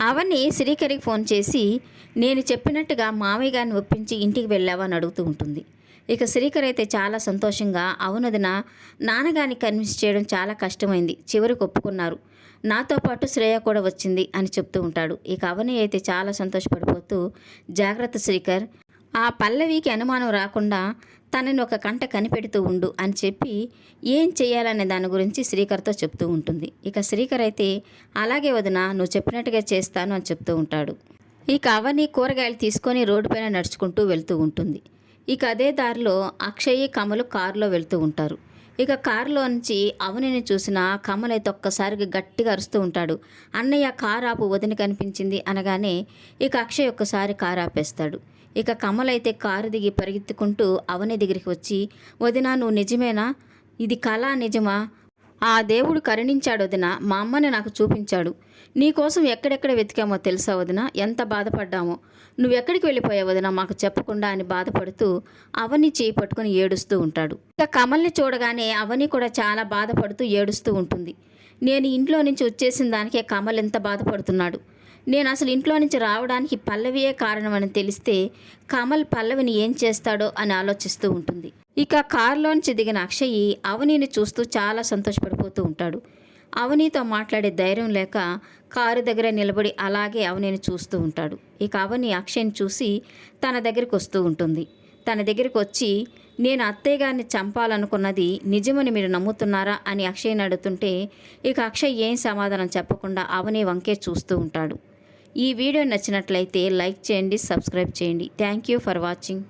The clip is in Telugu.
అవని శ్రీకరికి ఫోన్ చేసి నేను చెప్పినట్టుగా మామయ్య గారిని ఒప్పించి ఇంటికి వెళ్ళావా? అని అడుగుతూ ఉంటుంది. ఇక శ్రీకర్ అయితే చాలా సంతోషంగా అవునదిన నాన్నగారిని కన్విన్స్ చేయడం చాలా కష్టమైంది చివరికి ఒప్పుకున్నారు. నాతో పాటు శ్రేయ కూడా వచ్చింది అని చెప్తూ ఉంటాడు. ఇక అవని అయితే చాలా సంతోషపడిపోతూ జాగ్రత్త శ్రీకర్ ఆ పల్లవికి అనుమానం రాకుండా తనని ఒక కంట కనిపెడుతూ ఉండు అని చెప్పి ఏం చేయాలనే దాని గురించి శ్రీకర్తో చెప్తూ ఉంటుంది. ఇక శ్రీకర్ అయితే అలాగే వదిన నువ్వు చెప్పినట్టుగా చేస్తాను అని చెప్తూ ఉంటాడు. ఇక అవని కూరగాయలు తీసుకొని రోడ్డుపైన నడుచుకుంటూ వెళ్తూ ఉంటుంది. ఇక అదే దారిలో అక్షయ్ కమలు కారులో వెళ్తూ ఉంటారు. ఇక కారులో నుంచి అవనిని చూసిన కమల్ అయితే ఒక్కసారిగా గట్టిగా అరుస్తూ ఉంటాడు. అన్నయ్య కారు ఆపు వదిన కనిపించింది అనగానే ఇక అక్షయ్ ఒక్కసారి కారు ఆపేస్తాడు. ఇక కమల్ అయితే కారు దిగి పరిగెత్తుకుంటూ అవని దగ్గరికి వచ్చి వదినా నువ్వు నిజమేనా? ఇది కళ నిజమా? ఆ దేవుడు కరుణించాడు వదిన మా అమ్మని నాకు చూపించాడు. నీకోసం ఎక్కడెక్కడ వెతికామో తెలుసా వదిన? ఎంత బాధపడ్డామో. నువ్వెక్కడికి వెళ్ళిపోయావు వదిన? మాకు చెప్పకుండా అని బాధపడుతూ అవని చేయి పట్టుకుని ఏడుస్తూ ఉంటాడు. ఇక కమల్ని చూడగానే అవని కూడా చాలా బాధపడుతూ ఏడుస్తూ ఉంటుంది. నేను ఇంట్లో నుంచి వచ్చేసిన దానికే కమల్ ఎంత బాధపడుతున్నాడు. నేను అసలు ఇంట్లో నుంచి రావడానికి పల్లవియే కారణమని తెలిస్తే కమల్ పల్లవిని ఏం చేస్తాడో అని ఆలోచిస్తూ ఉంటుంది. ఇక కారులోంచి దిగిన అక్షయ్ అవనిని చూస్తూ చాలా సంతోషపడిపోతూ ఉంటాడు. అవనితో మాట్లాడే ధైర్యం లేక కారు దగ్గర నిలబడి అలాగే అవనిని చూస్తూ ఉంటాడు. ఇక అవని అక్షయ్ని చూసి తన దగ్గరికి వస్తూ ఉంటుంది. తన దగ్గరికి వచ్చి నేను అత్తయ్య గారిని చంపాలనుకున్నది నిజమని మీరు నమ్ముతున్నారా? అని అక్షయ్ని అడుగుతుంటే ఇక అక్షయ్ ఏం సమాధానం చెప్పకుండా అవని వంకే చూస్తూ ఉంటాడు. ఈ వీడియో నచ్చినట్లయితే లైక్ చేయండి సబ్స్క్రైబ్ చేయండి. Thank you for watching.